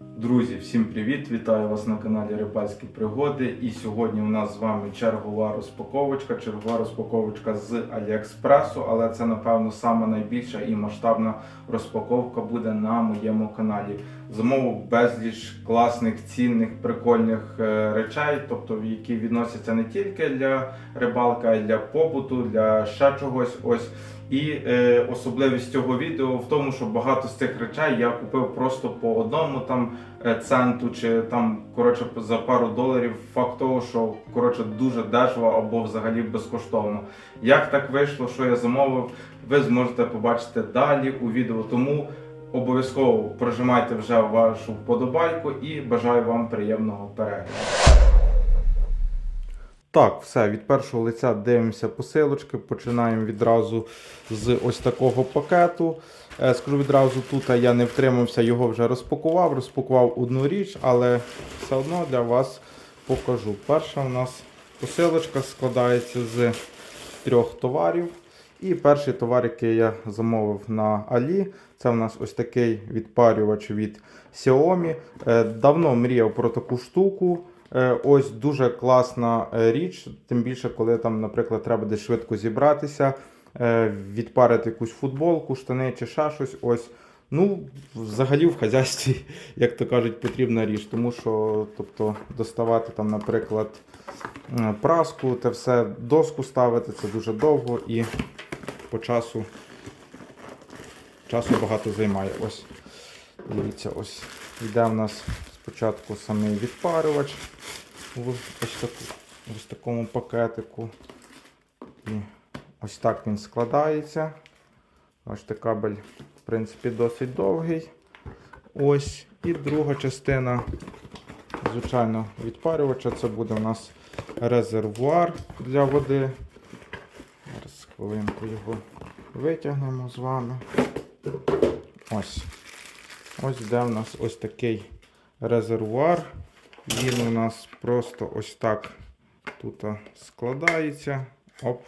Друзі, всім привіт! Вітаю вас на каналі Рибальські Пригоди. І сьогодні у нас з вами чергова розпаковочка, чергова розпаковочка з Аліекспресу, але це, напевно, саме найбільша і масштабна розпаковка буде на моєму каналі. Замовив безліч класних, цінних, прикольних е, речей, тобто які відносяться не тільки для рибалки, а й для побуту, для ще чогось. Ось. І е, особливість цього відео в тому, що багато з цих речей я купив просто по одному там е, центу, чи там коротше за пару доларів. Факт того, що коротше дуже дешево або взагалі безкоштовно. Як так вийшло, що я замовив, ви зможете побачити далі у відео. Тому обов'язково прожимайте вже вашу вподобайку і бажаю вам приємного перегляду. Так, все, від першого лиця дивимося посилочки. Починаємо відразу з ось такого пакету. Е, Скажу відразу, тут я не втримався, його вже розпакував. Розпакував одну річ, але все одно для вас покажу. Перша у нас посилочка складається з трьох товарів. І перший товар, який я замовив на Алі, це у нас ось такий відпарювач від Xiaomi. Е, Давно мріяв про таку штуку. Е, Ось дуже класна е, річ, тим більше, коли там, наприклад, треба десь швидко зібратися, е, відпарити якусь футболку, штани чи ще щось. Ось. Ну, взагалі в хазяйстві, як то кажуть, потрібна річ, тому що тобто, доставати там, наприклад, праску, те все, доску ставити, це дуже довго і по часу, часу багато займає. Ось, дивіться, ось йде в нас спочатку самий відпарювач в ось, таку, ось такому пакетику. І ось так він складається. Бачите, кабель, в принципі, досить довгий. Ось. І друга частина, звичайно, відпарювача. Це буде у нас резервуар для води. Зараз хвилинку його витягнемо з вами. Ось. Ось де в нас ось такий резервуар. Він у нас просто ось так тут складається. Оп,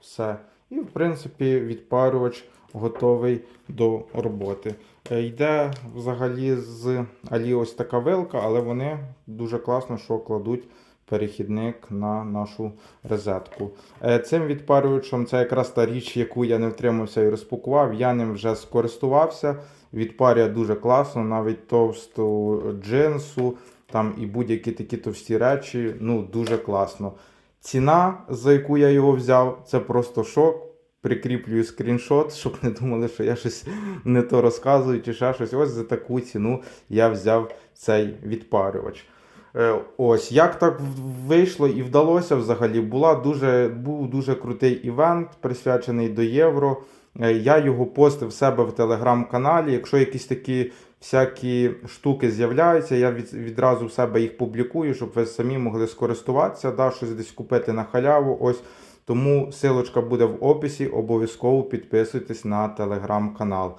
все. І, в принципі, відпарювач готовий до роботи. Е, Йде взагалі з Алі ось така вилка, але вони дуже класно, що кладуть перехідник на нашу розетку. Е, Цим відпарювачем це якраз та річ, яку я не втримався і розпакував. Я ним вже скористувався. Відпарює дуже класно, навіть товсту джинсу, там і будь-які такі товсті речі. Ну, дуже класно. Ціна, за яку я його взяв, це просто шок. Прикріплюю скріншот, щоб не думали, що я щось не то розказую чи ще щось. Ось за таку ціну я взяв цей відпарювач. Е, Ось як так вийшло і вдалося взагалі. Була дуже, був дуже крутий івент, присвячений до євро. Е, Я його постив в себе в телеграм-каналі. Якщо якісь такі всякі штуки з'являються, я від, відразу в себе їх публікую, щоб ви самі могли скористуватися, да, щось десь купити на халяву. Ось тому силочка буде в описі. Обов'язково підписуйтесь на телеграм-канал.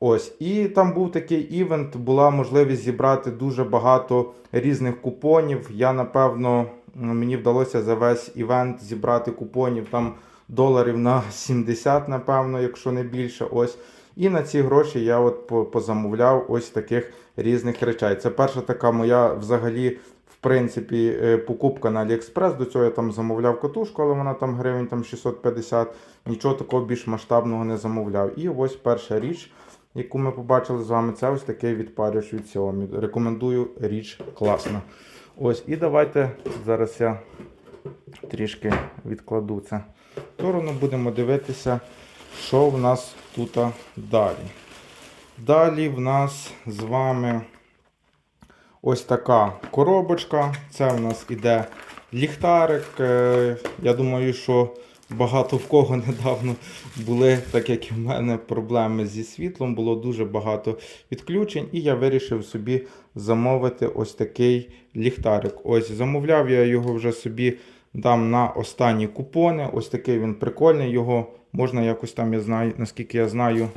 Ось, і там був такий івент, була можливість зібрати дуже багато різних купонів. Я напевно мені вдалося за весь івент зібрати купонів там доларів на 70, напевно, якщо не більше. Ось. І на ці гроші я от позамовляв ось таких різних речей. Це перша така моя взагалі. В принципі, е, покупка на AliExpress. До цього я там замовляв катушку, але вона там гривень там 650. Нічого такого більш масштабного не замовляв. І ось перша річ, яку ми побачили з вами, це ось такий відпарювач від Xiaomi. Рекомендую річ класна. Ось, і давайте зараз я трішки відкладу це сторону. Будемо дивитися, що в нас тут далі. Далі в нас з вами ось така коробочка. Це в нас іде ліхтарик. Е, Я думаю, що багато в кого недавно були, так як і в мене, проблеми зі світлом. Було дуже багато відключень, і я вирішив собі замовити ось такий ліхтарик. Ось замовляв я його вже собі дам на останні купони. Ось такий він прикольний. Його можна якось там, я знаю, наскільки я знаю,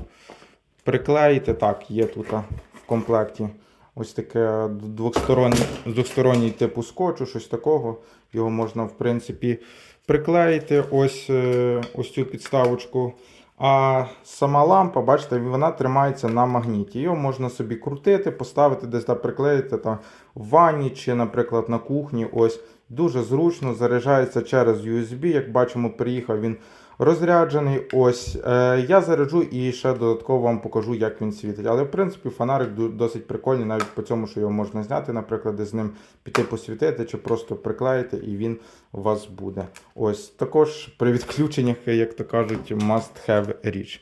приклеїти. Так, є тут в комплекті. Ось таке двосторонній, двосторонній типу скотчу, щось такого. Його можна, в принципі, приклеїти ось, е, ось цю підставочку. А сама лампа, бачите, вона тримається на магніті. Його можна собі крутити, поставити десь та приклеїти там в ванні чи, наприклад, на кухні. Ось дуже зручно заряджається через USB. Як бачимо, приїхав він розряджений. Ось е, я заряджу і ще додатково вам покажу, як він світить. Але в принципі фонарик досить прикольний, навіть по цьому, що його можна зняти, наприклад, де з ним піти посвітити, чи просто приклеїти, і він у вас буде. Ось також при відключеннях, як то кажуть, must have річ.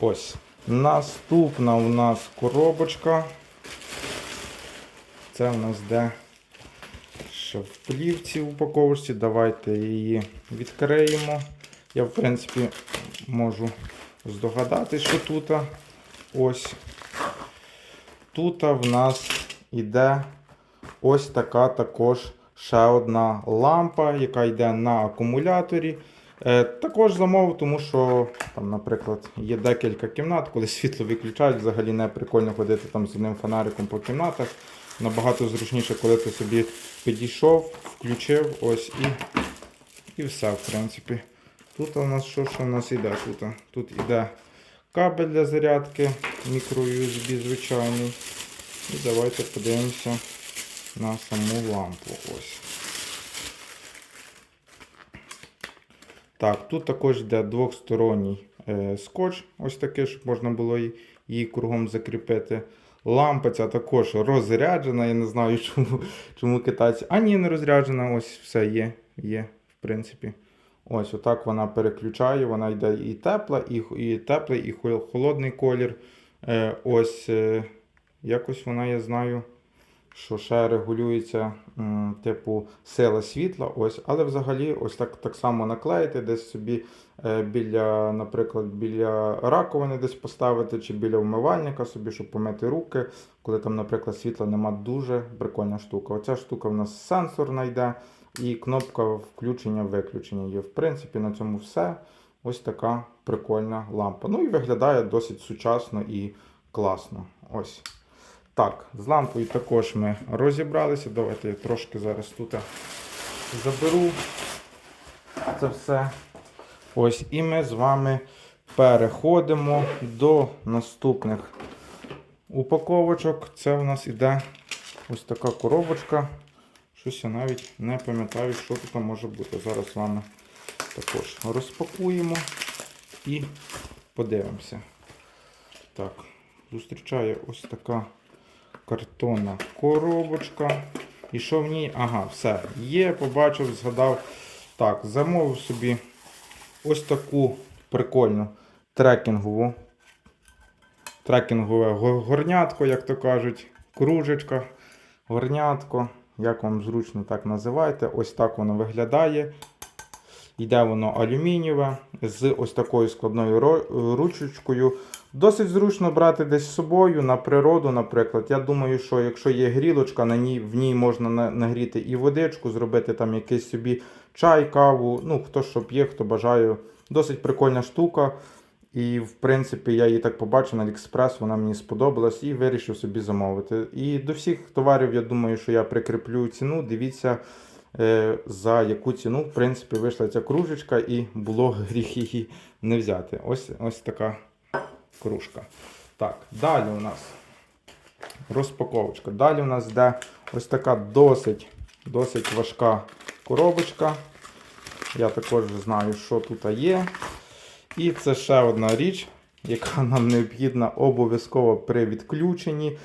Ось. Наступна у нас коробочка. Це у нас де ще в плівці упаковочці. Давайте її відкриємо. Я, в принципі, можу здогадатись, що тут. Ось. Тут в нас іде ось така також ще одна лампа, яка йде на акумуляторі. Е, також замовив, тому що, там, наприклад, є декілька кімнат, коли світло виключають, взагалі не прикольно ходити там з одним фонариком по кімнатах. Набагато зручніше, коли ти собі підійшов, включив, ось і, і все, в принципі. Тут у нас що, що у нас іде? Тут, тут іде кабель для зарядки, мікро-USB звичайний. І давайте подивимося на саму лампу. Ось. Так, тут також йде двохсторонній е, скотч, ось такий, щоб можна було її кругом закріпити. Лампа ця також розряджена. Я не знаю, чому, чому китайці. А ні, не розряджена. Ось все є, є, в принципі. Ось отак вона переключає. Вона йде і тепла, і, і теплий, і холодний колір. Е, ось е, якось вона, я знаю, що ще регулюється, типу, сила світла. Ось, але взагалі, ось так, так само наклеїти, десь собі е, біля, наприклад, біля раковини десь поставити, чи біля вмивальника собі, щоб помити руки. Коли там, наприклад, світла нема, дуже прикольна штука. Оця штука в нас сенсорна йде, і кнопка включення-виключення є. В принципі, на цьому все. Ось така прикольна лампа. Ну і виглядає досить сучасно і класно. Ось. Так, з лампою також ми розібралися. Давайте я трошки зараз тут заберу це все. Ось, і ми з вами переходимо до наступних упаковочок. Це у нас іде ось така коробочка. Щось я навіть не пам'ятаю, що тут може бути. Зараз з вами також розпакуємо і подивимося. Так, зустрічає ось така картонна коробочка. І що в ній? Ага, все. Є, побачив, згадав. Так, замовив собі ось таку прикольну трекінгову. Трекінгове горнятко, як то кажуть, кружечка, горнятко. Як вам зручно так називайте. Ось так воно виглядає. Йде воно алюмінієве з ось такою складною ручечкою. Досить зручно брати десь з собою на природу, наприклад. Я думаю, що якщо є грілочка, на ній, в ній можна нагріти і водичку, зробити там якийсь собі чай, каву. Ну, хто що п'є, хто бажає. Досить прикольна штука. І, в принципі, я її так побачив на Aliexpress, вона мені сподобалась і вирішив собі замовити. І до всіх товарів, я думаю, що я прикріплю ціну. Дивіться, е, за яку ціну, в принципі, вийшла ця кружечка, і було гріх її не взяти. Ось, ось така кружка. Так, далі у нас розпаковочка. Далі у нас йде ось така досить, досить важка коробочка. Я також знаю, що тут є. І це ще одна річ, яка нам необхідна обов'язково при відключенні.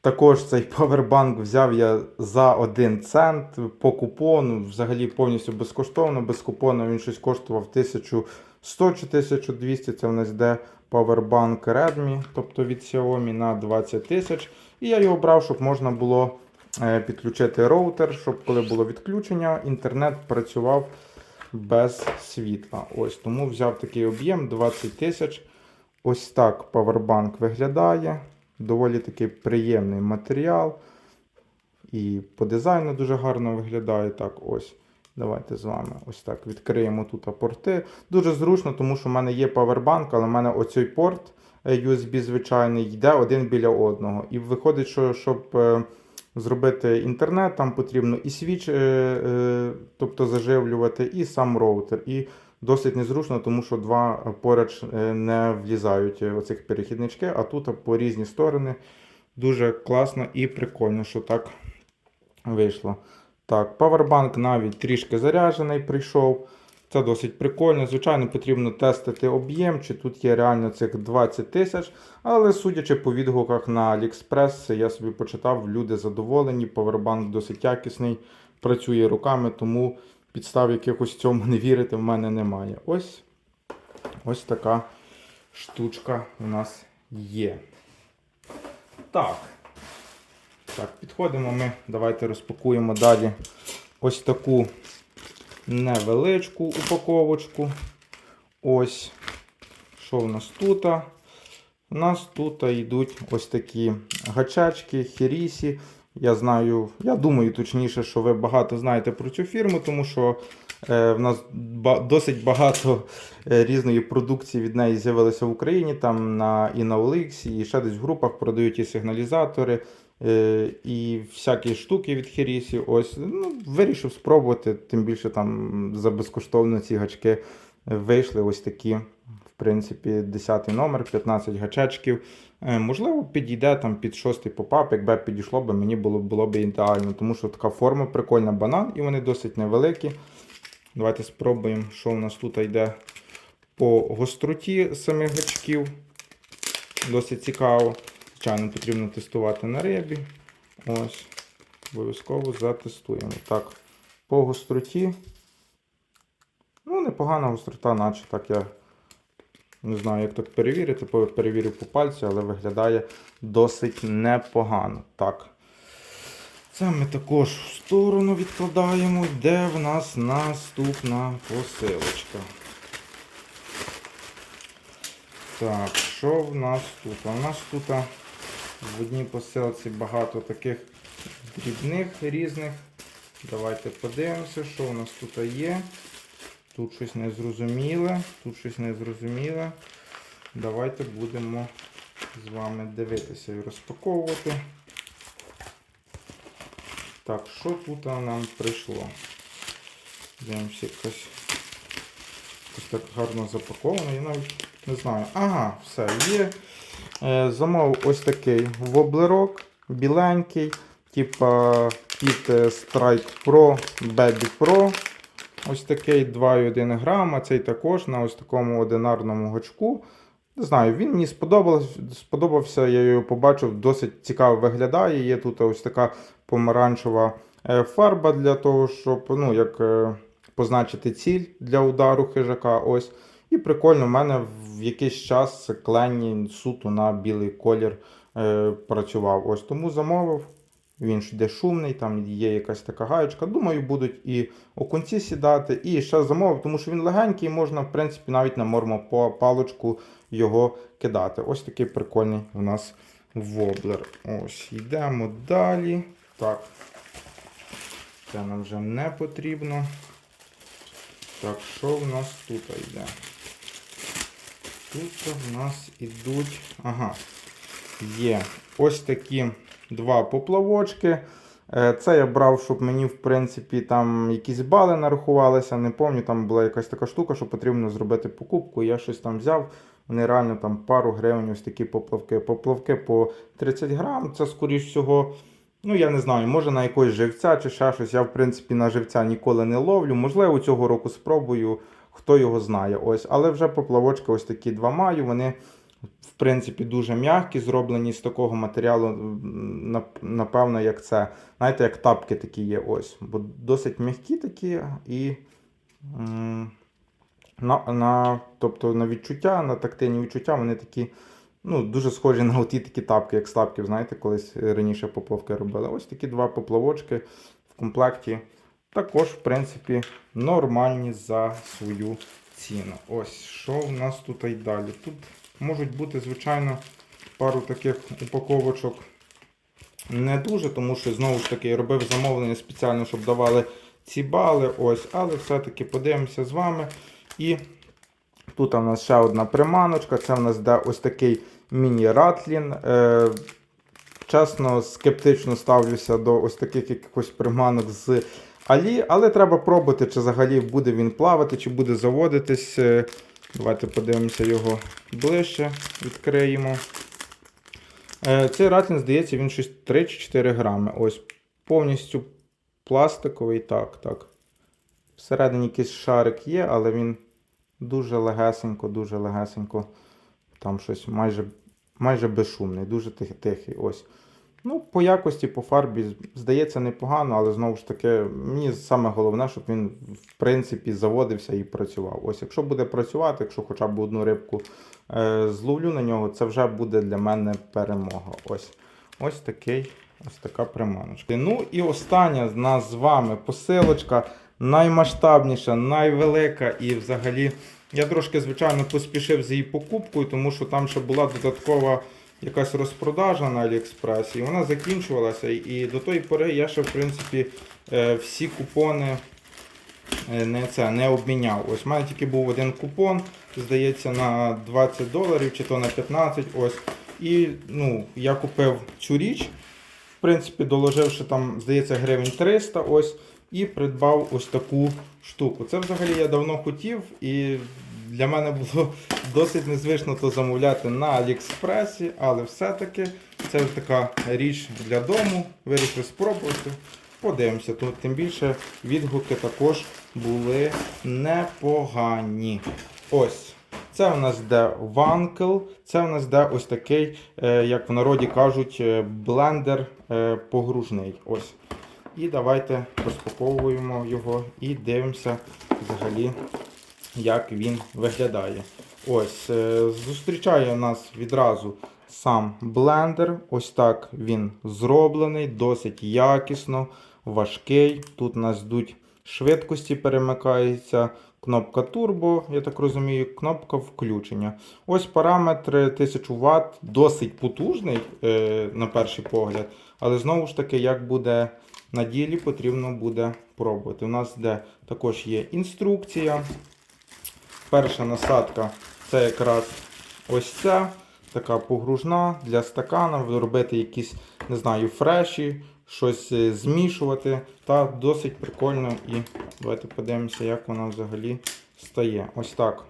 Також цей павербанк взяв я за 1 цент по купону, взагалі повністю безкоштовно. Без купону він щось коштував 1100 чи 1200. Це в нас йде павербанк Redmi, тобто від Xiaomi на 20 тисяч. І я його брав, щоб можна було е, підключити роутер, щоб коли було відключення, інтернет працював без світла. Ось тому взяв такий об'єм 20 тисяч. Ось так павербанк виглядає. Доволі такий приємний матеріал. І по дизайну дуже гарно виглядає. Так, ось. Давайте з вами ось так відкриємо тут порти. Дуже зручно, тому що в мене є павербанк, але в мене оцей порт е, USB звичайний йде один біля одного. І виходить, що щоб е, зробити інтернет, там потрібно і свіч, е, е, тобто заживлювати, і сам роутер. І досить незручно, тому що два поруч е, не влізають е, оцих перехіднички, а тут по різні сторони. Дуже класно і прикольно, що так вийшло. Так, павербанк навіть трішки заряджений прийшов. Це досить прикольно. Звичайно, потрібно тестити об'єм, чи тут є реально цих 20 тисяч. Але судячи по відгуках на AliExpress, я собі почитав, люди задоволені, павербанк досить якісний, працює руками, тому підстав якихось цьому не вірити в мене немає. Ось, ось така штучка у нас є. Так. Так, підходимо ми. Давайте розпакуємо далі ось таку невеличку упаковочку. Ось. Що в нас тут? У нас тут йдуть ось такі гачачки, хірісі. Я знаю, я думаю точніше, що ви багато знаєте про цю фірму, тому що е, в нас ба- досить багато е, різної продукції від неї з'явилося в Україні. Там на, і на OLX, і ще десь в групах продають і сигналізатори, е, і всякі штуки від Херісі. Ось ну, вирішив спробувати, тим більше там за безкоштовно ці гачки вийшли ось такі. Принципі, 10 номер, 15 гачечків. Е, Можливо, підійде там під шостий попап, якби підійшло б, мені було, було б ідеально, тому що така форма прикольна банан, і вони досить невеликі. Давайте спробуємо, що у нас тут йде по гостроті самих гачків. Досить цікаво. Звичайно, потрібно тестувати на рибі. Ось. Обов'язково затестуємо. Так, по гостроті. Ну, непогана гострота, наче так я не знаю, як так перевірити. Перевірив по пальцю, але виглядає досить непогано. Так. Це ми також в сторону відкладаємо, де в нас наступна посилочка. Так, що в нас тут? У нас тут в одній посилці багато таких дрібних різних. Давайте подивимося, що у нас тут є. Тут щось незрозуміле, тут щось незрозуміле. Давайте будемо з вами дивитися і розпаковувати. Так, що тут нам прийшло? Дивимося, якось, так гарно запаковано. Я навіть не знаю. Ага, все, є. Е, замовив ось такий воблерок, біленький, типа під е, Strike Pro, Baby Pro. Ось такий 2,1 грама. Цей також на ось такому одинарному гачку. Не знаю, він мені сподобався, сподобався, я його побачив, досить цікаво виглядає. Є тут ось така помаранчева е, фарба для того, щоб ну, як, е, позначити ціль для удару хижака. Ось. І прикольно, в мене в якийсь час Кленні суто на білий колір е, працював. Ось тому замовив. Він ж йде шумний, там є якась така гаєчка. Думаю, будуть і окунці сідати. І ще замовив, тому що він легенький, можна, в принципі, навіть на мормопаличку його кидати. Ось такий прикольний у нас воблер. Ось, йдемо далі. Так. Це нам вже не потрібно. Так, що в нас тут йде? Тут в нас ідуть. Ага. Є ось такі два поплавочки. Е, Це я брав, щоб мені, в принципі, там якісь бали нарахувалися. Не пам'ятаю, там була якась така штука, що потрібно зробити покупку. Я щось там взяв. Вони реально там пару гривень ось такі поплавки. Поплавки по 30 грам. Це, скоріш всього, ну я не знаю, може на якогось живця чи ще щось. Я, в принципі, на живця ніколи не ловлю. Можливо, цього року спробую, хто його знає. Ось. Але вже поплавочки ось такі два маю. Вони в принципі, дуже м'які, зроблені з такого матеріалу, напевно, як це. Знаєте, як тапки такі є ось. Бо досить м'які такі і на, на, тобто на відчуття, на тактильні відчуття, вони такі. Ну, дуже схожі на оті такі тапки, як з тапків, знаєте, колись раніше поплавки робили. Ось такі два поплавочки в комплекті. Також, в принципі, нормальні за свою ціну. Ось, що в нас тут і далі? Тут можуть бути, звичайно, пару таких упаковочок не дуже, тому що знову ж таки робив замовлення спеціально, щоб давали ці бали. Ось, але все-таки подивимося з вами. І тут у нас ще одна приманочка. Це в нас де ось такий міні-ратлін. Е, чесно, скептично ставлюся до ось таких якихось приманок з Алі, але треба пробувати, чи взагалі буде він плавати, чи буде заводитись. Давайте подивимося його ближче, відкриємо. Е, Цей ратлін, здається, він щось 3 чи 4 грами. Ось повністю пластиковий. Так, так. Всередині якийсь шарик є, але він дуже легесенько, дуже легесенько. Там щось майже, майже безшумний, дуже тих, тихий. Ось. Ну, по якості, по фарбі, здається, непогано, але знову ж таки, мені саме головне, щоб він, в принципі, заводився і працював. Ось, якщо буде працювати, якщо хоча б одну рибку е, зловлю на нього, це вже буде для мене перемога. Ось, ось такий, ось така приманочка. Ну і остання в нас з вами посилочка, наймасштабніша, найвелика і взагалі. Я трошки, звичайно, поспішив з її покупкою, тому що там ще була додаткова якась розпродажа на Аліекспресі, і вона закінчувалася. І до тої пори я ще, в принципі, е, всі купони е, не, це, не обміняв. Ось в мене тільки був один купон, здається, на 20 доларів чи то на 15. Ось. І ну, я купив цю річ, в принципі, доложивши там, здається, гривень 300. ось. І придбав ось таку штуку. Це взагалі я давно хотів, і для мене було досить незвично то замовляти на Аліекспресі, але все-таки це така річ для дому. Вирішив спробувати. Подивимося, тут тим більше відгуки також були непогані. Ось. Це у нас йде ванкл, це у нас йде ось такий, е, як в народі кажуть, е, блендер е, погружний. Ось. І давайте розпаковуємо його і дивимося взагалі, як він виглядає. Ось, е, зустрічає нас відразу сам блендер. Ось так він зроблений, досить якісно, важкий. Тут у нас йдуть швидкості, перемикається. Кнопка турбо, я так розумію, кнопка включення. Ось параметри 1000 Вт, досить потужний е, на перший погляд. Але знову ж таки, як буде на ділі, потрібно буде пробувати. У нас де також є інструкція. Перша насадка це якраз ось ця, така погружна для стакана, робити якісь, не знаю, фреші, щось е, змішувати. Та досить прикольно. І давайте подивимося, як вона взагалі стає. Ось так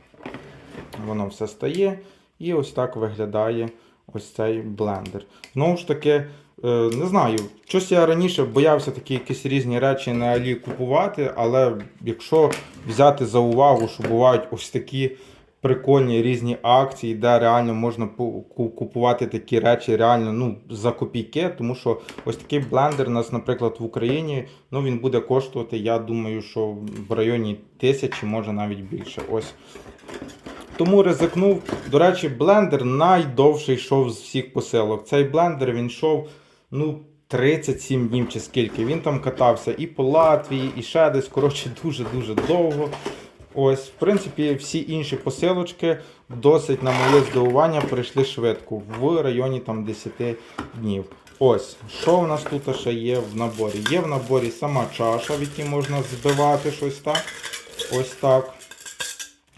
воно все стає. І ось так виглядає ось цей блендер. Знову ж таки, не знаю, щось я раніше боявся такі якісь різні речі на Алі купувати, але якщо взяти за увагу, що бувають ось такі прикольні різні акції, де реально можна купувати такі речі реально ну, за копійки, тому що ось такий блендер у нас, наприклад, в Україні ну, він буде коштувати, я думаю, що в районі тисячі, може навіть більше. Ось. Тому ризикнув. До речі, блендер найдовший йшов з всіх посилок. Цей блендер він йшов ну, 37 днів чи скільки. Він там катався і по Латвії, і ще десь. Коротше, дуже-дуже довго. Ось, в принципі, всі інші посилочки досить, на моє здивування, прийшли швидко, в районі там 10 днів. Ось, що в нас тут ще є в наборі? Є в наборі сама чаша, в якій можна збивати щось так. Ось так.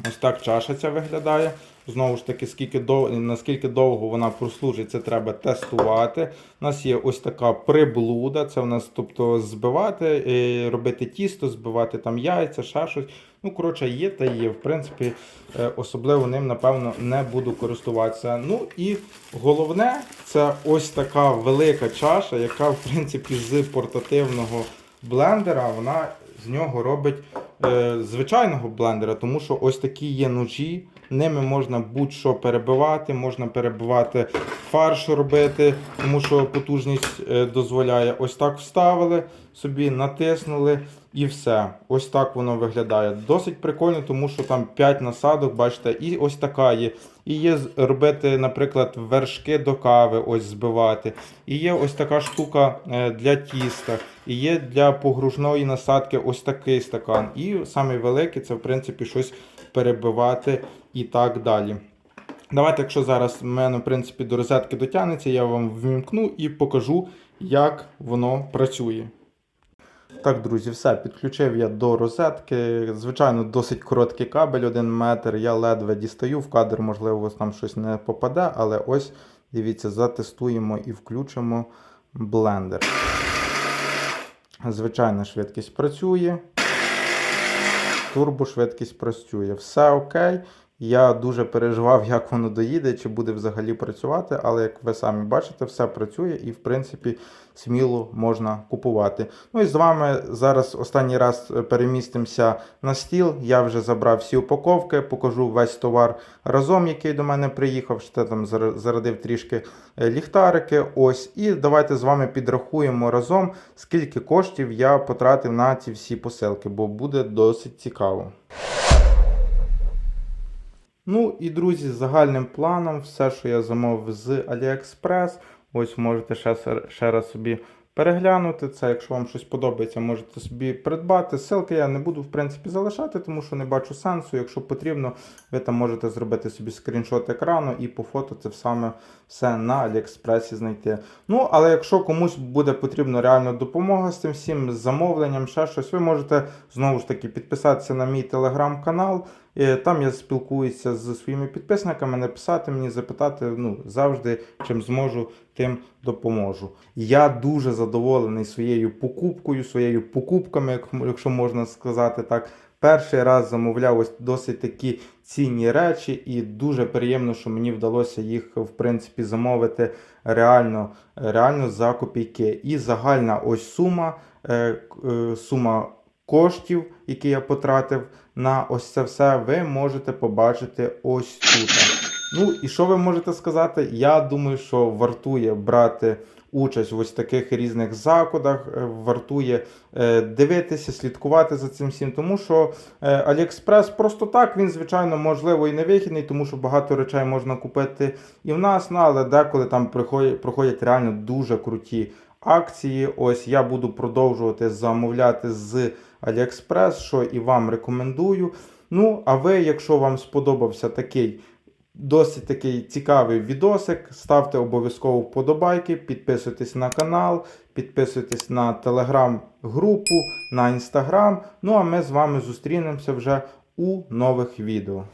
Ось так чаша ця виглядає. Знову ж таки, скільки дов... наскільки довго вона прослужить, це треба тестувати. У нас є ось така приблуда. Це в нас тобто збивати, е, робити тісто, збивати там яйця, ще щось. Ну, коротше, є та є. В принципі, е, особливо ним, напевно, не буду користуватися. Ну і головне, це ось така велика чаша, яка, в принципі, з портативного блендера, вона з нього робить е, звичайного блендера, тому що ось такі є ножі, ними можна будь-що перебивати, можна перебивати фарш робити, тому що потужність е, дозволяє. Ось так вставили, собі натиснули і все. Ось так воно виглядає. Досить прикольно, тому що там 5 насадок, бачите, і ось така є. І є робити, наприклад, вершки до кави, ось збивати. І є ось така штука е, для тіста. І є для погружної насадки ось такий стакан. І самий великий це, в принципі, щось перебивати і так далі. Давайте, якщо зараз в мене, в принципі, до розетки дотягнеться, я вам ввімкну і покажу, як воно працює. Так, друзі, все, підключив я до розетки. Звичайно, досить короткий кабель, 1 метр. Я ледве дістаю, в кадр, можливо, там щось не попаде, але ось, дивіться, затестуємо і включимо блендер. Звичайна швидкість працює. Турбошвидкість працює. Все окей. Я дуже переживав, як воно доїде, чи буде взагалі працювати, але як ви самі бачите, все працює і, в принципі, сміло можна купувати. Ну і з вами зараз останній раз перемістимося на стіл. Я вже забрав всі упаковки, покажу весь товар разом, який до мене приїхав. Ще там зар- зарадив трішки е, ліхтарики. Ось. І давайте з вами підрахуємо разом, скільки коштів я потратив на ці всі посилки, бо буде досить цікаво. Ну і друзі, загальним планом, все, що я замовив з AliExpress, ось можете ще, ще раз собі переглянути це. Якщо вам щось подобається, можете собі придбати. Ссылки я не буду, в принципі, залишати, тому що не бачу сенсу. Якщо потрібно, ви там можете зробити собі скріншот екрану і по фото це саме все на AliExpress знайти. Ну, але якщо комусь буде потрібна реально допомога з цим всім, замовленням, ще щось, ви можете знову ж таки підписатися на мій телеграм-канал. Е, Там я спілкуюся з своїми підписниками, написати мені, запитати ну, завжди, чим зможу, тим допоможу. Я дуже задоволений своєю покупкою, своєю покупками, якщо можна сказати так. Перший раз замовляв ось досить такі цінні речі, і дуже приємно, що мені вдалося їх в принципі замовити реально, реально за копійки. І загальна ось сума, е, е, сума коштів, які я потратив на ось це все, ви можете побачити ось тут. Ну і що ви можете сказати? Я думаю, що вартує брати участь в ось таких різних заходах, е, вартує е, дивитися, слідкувати за цим всім, тому що е, AliExpress просто так, він, звичайно, можливо і не вихідний, тому що багато речей можна купити і в нас, ну, але деколи там проходять реально дуже круті акції. Ось я буду продовжувати замовляти з AliExpress, що і вам рекомендую. Ну, а ви, якщо вам сподобався такий досить такий цікавий відосик, ставте обов'язково вподобайки, підписуйтесь на канал, підписуйтесь на телеграм-групу, на інстаграм. Ну а ми з вами зустрінемося вже у нових відео.